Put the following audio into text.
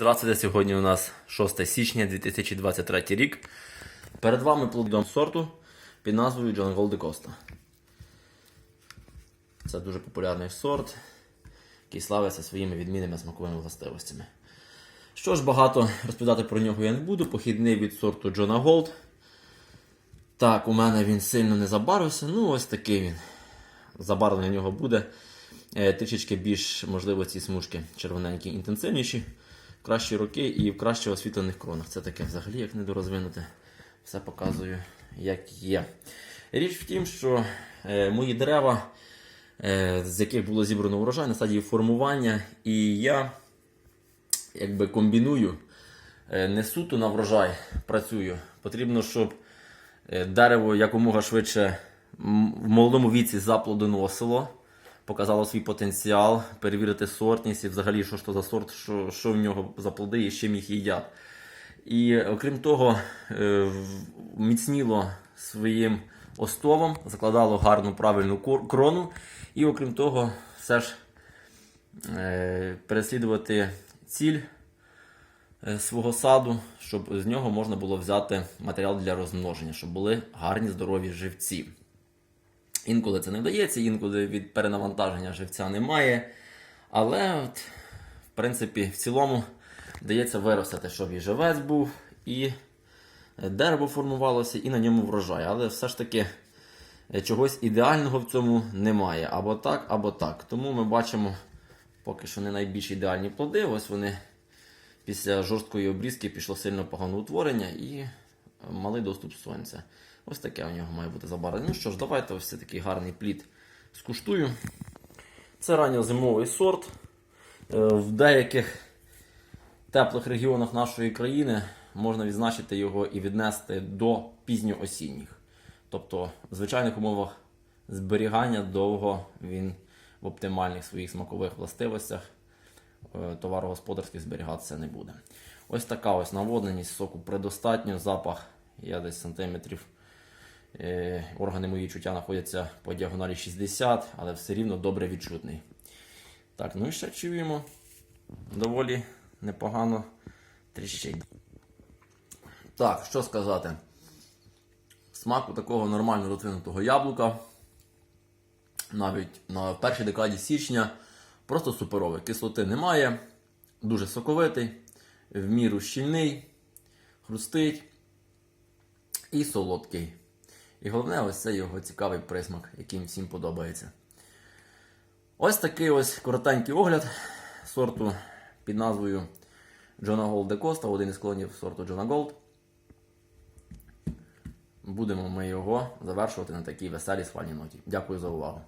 Здравствуйте, сьогодні у нас 6 січня 2023 рік. Перед вами плодом сорту під назвою John de Costa. Це дуже популярний сорт, який славиться своїми відмінними смаковими властивостями. Що ж, багато розповідати про нього я не буду. Похідний від сорту John Gold. Так, у мене він сильно не забарвився. Ну, ось такий він. Забарвлення в нього буде. Е, Трішечки більш, можливо, ці смужки червоненькі, інтенсивніші, кращі роки і в краще освітлених кронах. Це таке взагалі як недорозвинуте. Все показую, як є. Річ в тім, що е, мої дерева, е, з яких було зібрано урожай на стадії формування, і я якби комбіную, е, не суто на врожай працюю. Потрібно, щоб е, дерево якомога швидше в молодому віці заплодоносило, показало свій потенціал, перевірити сортність і взагалі, що ж за сорт, що, що в нього за плоди і з чим їх їдять. І окрім того, е, міцніло своїм остовом, закладало гарну правильну крону. І окрім того, все ж е, переслідувати ціль е, свого саду, щоб з нього можна було взяти матеріал для розмноження, щоб були гарні здорові живці. Інколи це не вдається, інколи від перенавантаження живця немає. Але, от, в принципі, в цілому вдається виростити, щоб і живець був, і дерево формувалося, і на ньому врожай. Але все ж таки е, чогось ідеального в цьому немає. Або так, або так. Тому ми бачимо поки що не найбільш ідеальні плоди. Ось вони після жорсткої обрізки пішло сильно погане утворення і малий доступ сонця. Ось таке у нього має бути забарвлення. Ну що ж, давайте ось такий гарний плід скуштую. Це ранньозимовий сорт. Е, В деяких теплих регіонах нашої країни можна відзначити його і віднести до пізньоосінніх. Тобто, в звичайних умовах зберігання довго він в оптимальних своїх смакових властивостях е, товарогосподарських зберігатися не буде. Ось така ось наводненість соку предостатньо, запах я десь сантиметрів. Е, Органи мої чуття знаходяться по діагоналі 60, але все рівно добре відчутний. Так, ну і ще чуємо. Доволі непогано тріщить. Так, що сказати? Смак у такого нормально розвинутого яблука. Навіть на першій декаді січня просто суперовий. Кислоти немає, дуже соковитий, в міру щільний, хрустить і солодкий. І головне, ось це його цікавий присмак, який всім подобається. Ось такий ось коротенький огляд сорту під назвою Джона Голд де Коста, один із клонів сорту Джона Голд. Будемо ми його завершувати на такій веселій свальній ноті. Дякую за увагу.